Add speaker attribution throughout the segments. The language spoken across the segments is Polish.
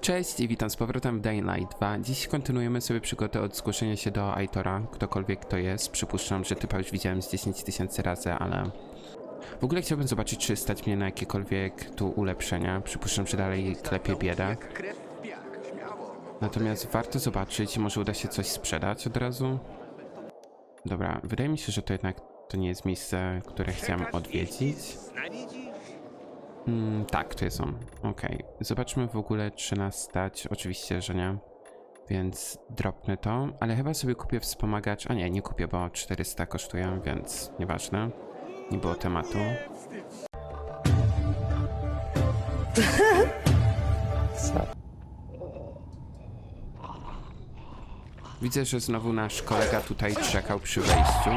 Speaker 1: Cześć i witam z powrotem w Dying Light 2. Dziś kontynuujemy sobie przygodę od zgłoszenia się do Aitora, ktokolwiek to jest. Przypuszczam, że typa już widziałem z 10 tysięcy razy, ale... W ogóle chciałbym zobaczyć, czy stać mnie na jakiekolwiek tu ulepszenia. Przypuszczam, że dalej klepie biedę. Natomiast warto zobaczyć, może uda się coś sprzedać od razu. Dobra, wydaje mi się, że to jednak to nie jest miejsce, które chciałem odwiedzić. Mm, tak, to jest on. Okej. Zobaczmy w ogóle, czy nas stać. Oczywiście, że nie. Więc dropnę to, ale chyba sobie kupię wspomagacz. A nie, nie kupię, bo 400 kosztuje, więc nieważne. Nie było tematu. Widzę, że znowu nasz kolega tutaj czekał przy wejściu.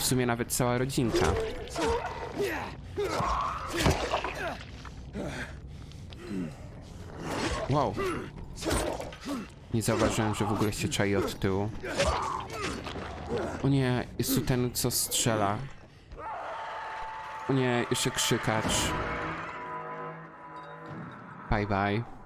Speaker 1: W sumie nawet cała rodzinka. Wow. Nie zauważyłem, że w ogóle się czai od tyłu. O nie, jest tu ten, co strzela. O nie, jeszcze krzykacz. Bye bye.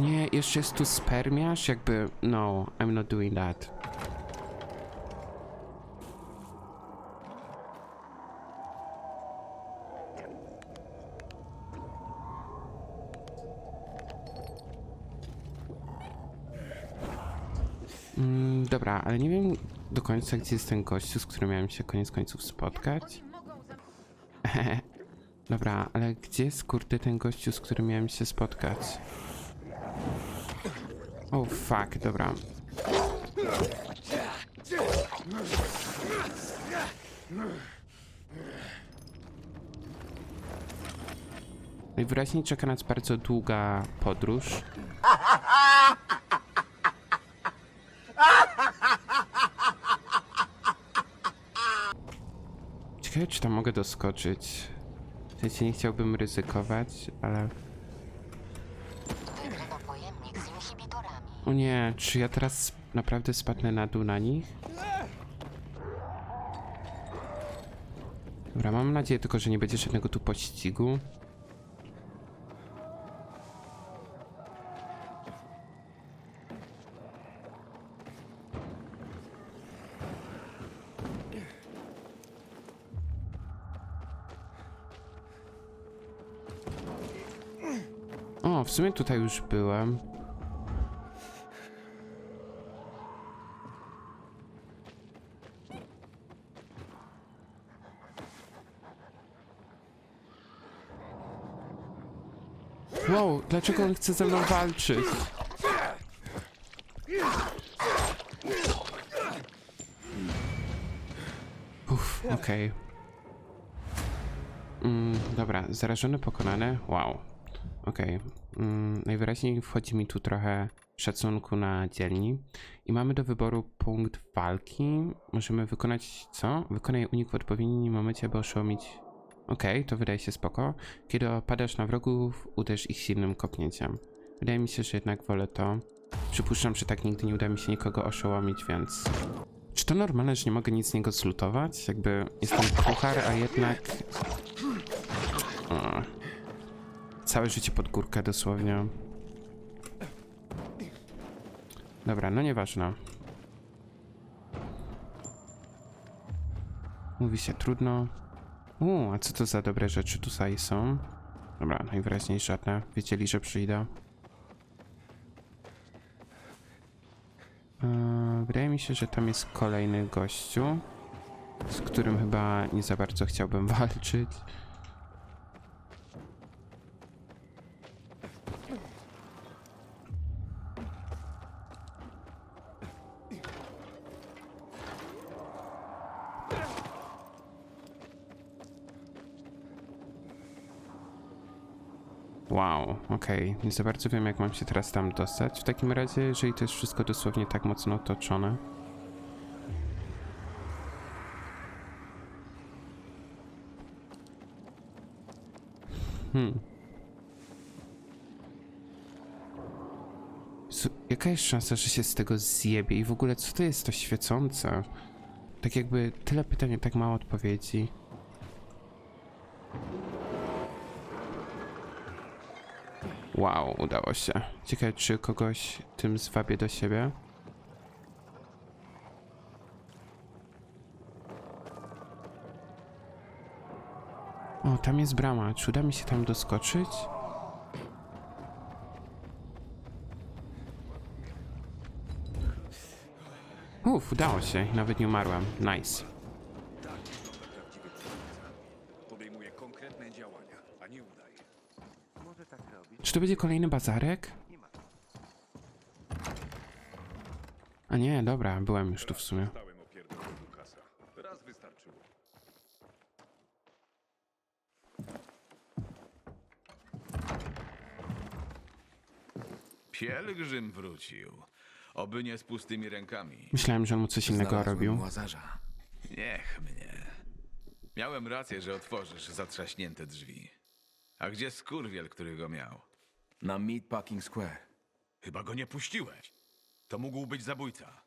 Speaker 1: Nie, jeszcze jest tu spermiarz? Jakby, no, I'm not doing that. Mm, dobra, ale nie wiem do końca, gdzie jest ten gościu, z którym miałem się koniec końców spotkać. dobra, ale gdzie jest kurde ten gościu, z którym miałem się spotkać? O oh, fuck, dobra. Najwyraźniej czeka nas bardzo długa podróż. Ciekawe, czy tam mogę doskoczyć. W sensie nie chciałbym ryzykować, ale... O nie, czy ja teraz naprawdę spadnę na dół na nich? Dobra, mam nadzieję tylko, że nie będzie żadnego tu pościgu. O, w sumie tutaj już byłem. Wow, dlaczego on chce ze mną walczyć? Uff, okej. Mm, dobra, zarażone pokonane. Wow. Okej. Mm, najwyraźniej wchodzi mi tu trochę szacunku na dzielni. I mamy do wyboru punkt walki. Możemy wykonać co? Wykonaj unik w odpowiednim momencie, aby oszołomić Okej, to wydaje się spoko. Kiedy opadasz na wrogów, uderz ich silnym kopnięciem. Wydaje mi się, że jednak wolę to. Przypuszczam, że tak nigdy nie uda mi się nikogo oszołomić, więc... Czy to normalne, że nie mogę nic z niego zlutować? Jakby jestem puchar, a jednak... O. Całe życie pod górkę dosłownie. Dobra, no nieważne. Mówi się trudno. U, a co to za dobre rzeczy tutaj są? Dobra, najwyraźniej żadne. Wiedzieli, że przyjdę. Eee, wydaje mi się, że tam jest kolejny gościu, z którym chyba nie za bardzo chciałbym walczyć. Okej. Nie za bardzo wiem, jak mam się teraz tam dostać. W takim razie, jeżeli to jest wszystko dosłownie tak mocno otoczone. Hmm. Co, jaka jest szansa, że się z tego zjebie? I w ogóle, co to jest to świecące? Tak jakby tyle pytań, tak mało odpowiedzi. Wow, udało się. Ciekawe, czy kogoś tym zwabię do siebie. O, tam jest brama. Czy uda mi się tam doskoczyć? Uff, udało się. Nawet nie umarłem. Nice.
Speaker 2: Podejmuje konkretne działania, a nie udaje.
Speaker 3: Może tak robić?
Speaker 1: Czy to będzie kolejny bazarek? A nie, dobra, byłem już tu w sumie.
Speaker 2: Raz wystarczyło.
Speaker 4: Pielgrzym wrócił. Oby nie z pustymi rękami.
Speaker 1: Myślałem, że on mu coś innego
Speaker 3: Znalazłem
Speaker 1: robił.
Speaker 3: Łazarza.
Speaker 4: Niech mnie. Miałem rację, że otworzysz zatrzaśnięte drzwi. A gdzie skurwiel, który go miał?
Speaker 3: Na Meatpacking Square.
Speaker 4: Chyba go nie puściłeś. To mógł być zabójca.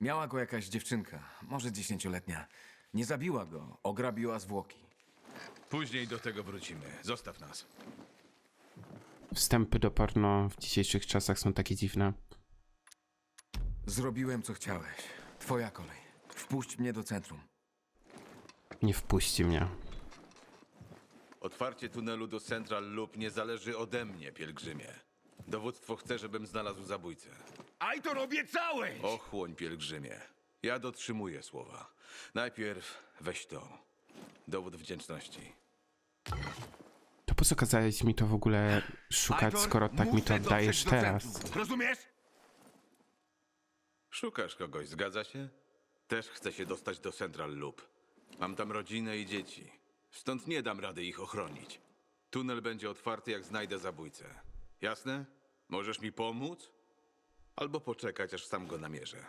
Speaker 3: Miała go jakaś dziewczynka, może dziesięcioletnia. Nie zabiła go, ograbiła zwłoki.
Speaker 4: Później do tego wrócimy. Zostaw nas.
Speaker 1: Wstępy do porno w dzisiejszych czasach są takie dziwne.
Speaker 3: Zrobiłem co chciałeś. Twoja kolej. Wpuść mnie do centrum.
Speaker 1: Nie wpuści mnie.
Speaker 4: Otwarcie tunelu do Central Loop nie zależy ode mnie, pielgrzymie. Dowództwo chce, żebym znalazł zabójcę.
Speaker 2: Ajtor obiecałeś!
Speaker 4: Ochłoń, pielgrzymie. Ja dotrzymuję słowa. Najpierw weź to. Dowód wdzięczności.
Speaker 1: To po co kazałeś mi to w ogóle szukać, skoro tak mi to oddajesz teraz?
Speaker 2: Rozumiesz?
Speaker 4: Szukasz kogoś, zgadza się? Też chcę się dostać do Central Loop. Mam tam rodzinę i dzieci. Stąd nie dam rady ich ochronić. Tunel będzie otwarty, jak znajdę zabójcę. Jasne? Możesz mi pomóc? Albo poczekać, aż sam go namierzę.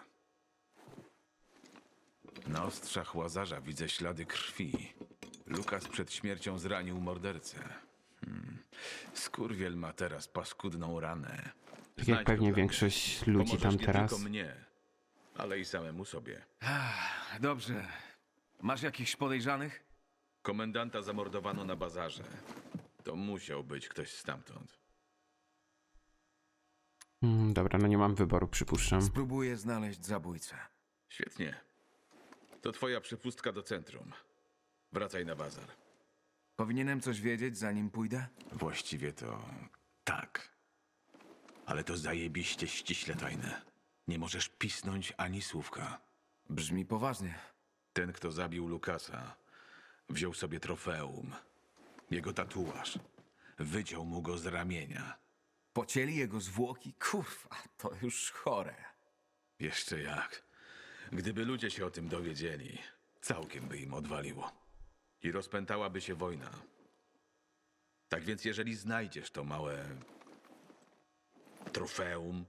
Speaker 4: Na ostrzach łazarza widzę ślady krwi. Lukas przed śmiercią zranił mordercę. Hmm. Skurwiel ma teraz paskudną ranę.
Speaker 1: Tak
Speaker 4: Znajdź
Speaker 1: jak pewnie większość ludzi
Speaker 4: Pomożesz
Speaker 1: tam
Speaker 4: nie
Speaker 1: teraz.
Speaker 4: tylko mnie, ale i samemu sobie.
Speaker 3: Dobrze. Masz jakichś podejrzanych?
Speaker 4: Komendanta zamordowano na bazarze. To musiał być ktoś stamtąd.
Speaker 1: Mm, dobra, no nie mam wyboru, przypuszczam.
Speaker 3: Spróbuję znaleźć zabójcę.
Speaker 4: Świetnie. To twoja przepustka do centrum. Wracaj na bazar.
Speaker 3: Powinienem coś wiedzieć, zanim pójdę?
Speaker 4: Właściwie to tak. Ale to zajebiście ściśle tajne. Nie możesz pisnąć ani słówka.
Speaker 3: Brzmi poważnie.
Speaker 4: Ten, kto zabił Lukasa, wziął sobie trofeum. Jego tatuaż. Wyciął mu go z ramienia.
Speaker 3: Pocięli jego zwłoki? Kurwa, to już chore.
Speaker 4: Jeszcze jak. Gdyby ludzie się o tym dowiedzieli, całkiem by im odwaliło. I rozpętałaby się wojna. Tak więc, jeżeli znajdziesz to małe trofeum,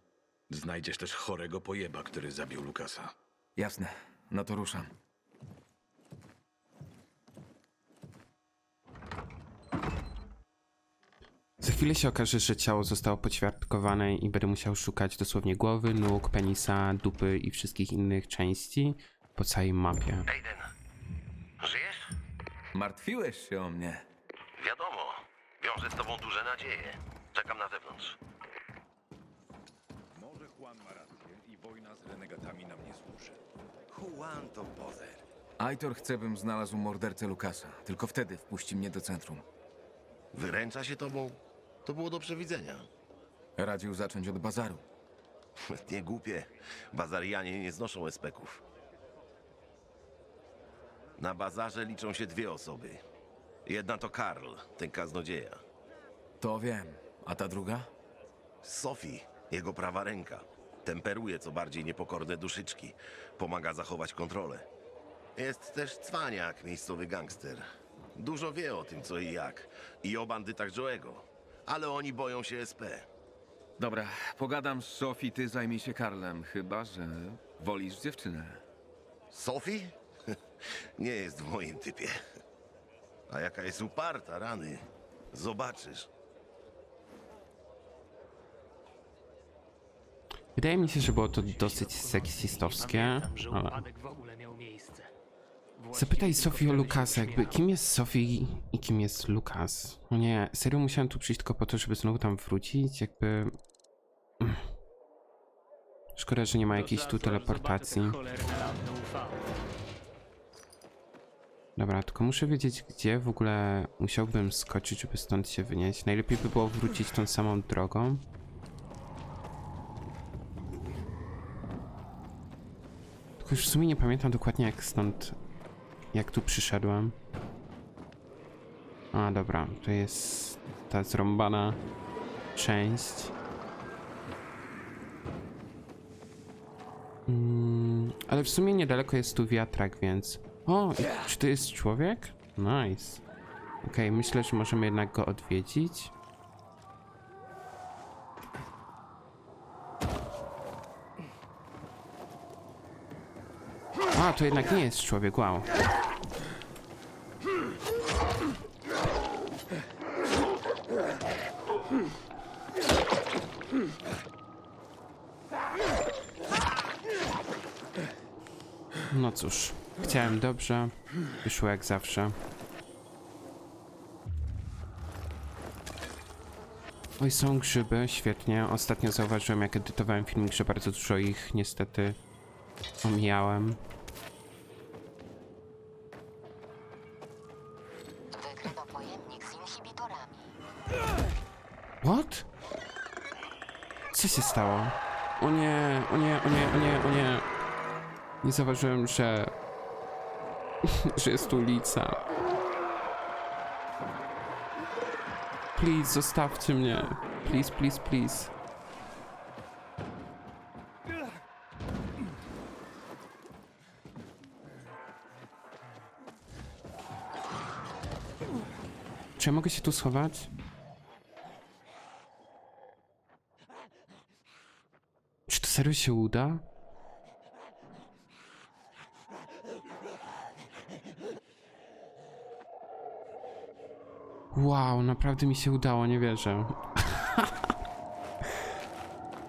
Speaker 4: znajdziesz też chorego pojeba, który zabił Lukasa.
Speaker 3: Jasne, no to ruszam.
Speaker 1: Chwilę się okaże, że ciało zostało poćwiartkowane i będę musiał szukać dosłownie głowy, nóg, penisa, dupy i wszystkich innych części po całej mapie.
Speaker 5: Aiden, żyjesz?
Speaker 3: Martwiłeś się o mnie.
Speaker 5: Wiadomo, wiążę z tobą duże nadzieje. Czekam na zewnątrz.
Speaker 2: Może Juan ma rację i wojna z renegatami nam nie służy. Juan to pozer.
Speaker 3: Aitor chce, bym znalazł mordercę Lukasa. Tylko wtedy wpuści mnie do centrum.
Speaker 6: Wyręcza się tobą? To było do przewidzenia.
Speaker 3: Radził zacząć od bazaru.
Speaker 6: Nie głupie. Bazarianie nie znoszą espeków. Na bazarze liczą się dwie osoby. Jedna to Karl, ten kaznodzieja.
Speaker 3: To wiem. A ta druga?
Speaker 6: Sophie, jego prawa ręka. Temperuje co bardziej niepokorne duszyczki. Pomaga zachować kontrolę. Jest też cwaniak, miejscowy gangster. Dużo wie o tym co i jak. I o bandytach Joe'ego. Ale oni boją się SP.
Speaker 3: Dobra, pogadam z Sophie, ty zajmij się Karlem. Chyba, że wolisz dziewczynę.
Speaker 6: Sophie? Nie jest w moim typie. A jaka jest uparta, rany. Zobaczysz.
Speaker 1: Wydaje mi się, że było to dosyć seksistowskie, ale...
Speaker 7: upadek w ogóle miał miejsce.
Speaker 1: Zapytaj Sofię o Lukasa, jakby kim jest Sofii i kim jest Lukas? No nie, serio musiałem tu przyjść tylko po to, żeby znowu tam wrócić, jakby... Szkoda, że nie ma jakiejś tu teleportacji. Dobra, tylko muszę wiedzieć, gdzie w ogóle musiałbym skoczyć, żeby stąd się wynieść. Najlepiej by było wrócić tą samą drogą. Tylko już w sumie nie pamiętam dokładnie jak stąd... Jak tu przyszedłem. A, dobra, to jest ta zrąbana część. Mm, ale w sumie niedaleko jest tu wiatrak, więc... O, czy to jest człowiek? Nice. Okej, myślę, że możemy jednak go odwiedzić. A, to jednak nie jest człowiek, wow. No cóż, chciałem dobrze, wyszło jak zawsze. Oj, są grzyby, świetnie. Ostatnio zauważyłem, jak edytowałem filmik, że bardzo dużo ich niestety omijałem. Się stało? O nie, o nie, o nie, o nie, o nie. Nie zauważyłem, że... że jest ulica. Please, zostawcie mnie. Please, please, please. Czy ja mogę się tu schować? Czy to serio się uda? Wow, naprawdę mi się udało, nie wierzę.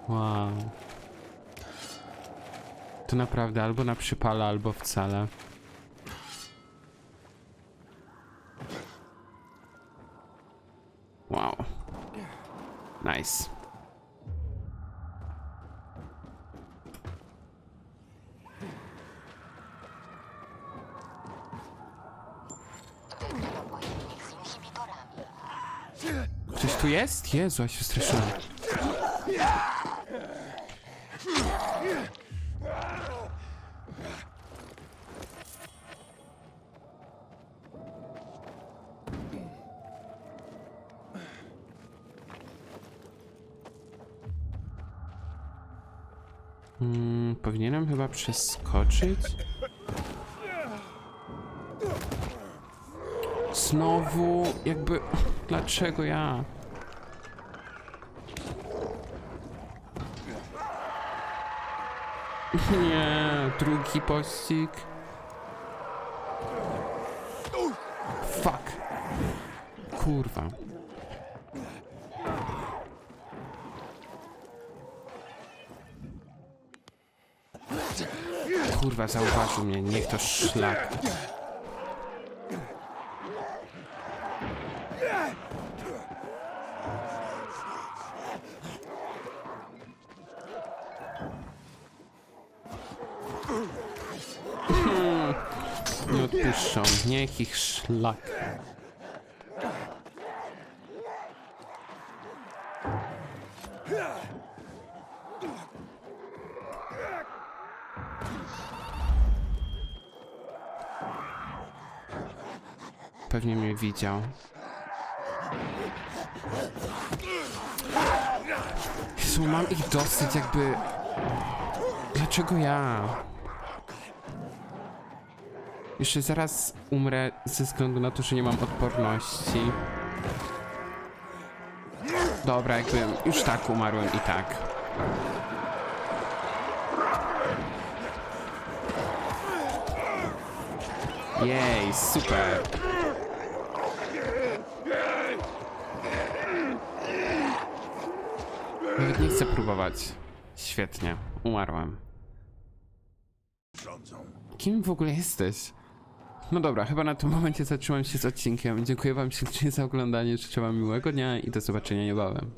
Speaker 1: wow. To naprawdę albo na przypale, albo wcale. Wow. Nice.
Speaker 8: Wykryto pojemnik z inhibitorami.
Speaker 1: Ktoś tu jest? Jezu, ja się straszyłem. Hmm, powinienem chyba przeskoczyć? Znowu, jakby... Dlaczego ja? Nie, drugi pościg. Fuck. Kurwa. Kurwa, zauważył mnie, niech to szlak. Niech ich szlak. Pewnie mnie widział. Jezu, mam ich dosyć jakby... Dlaczego ja? Jeszcze zaraz umrę ze względu na to, że nie mam odporności. Dobra, jakby już tak umarłem i tak. Jej, super. Nawet nie chcę próbować. Świetnie, umarłem. Kim w ogóle jesteś? No dobra, chyba na tym momencie zatrzymam się z odcinkiem. Dziękuję wam ślicznie za oglądanie, życzę wam miłego dnia i do zobaczenia niebawem.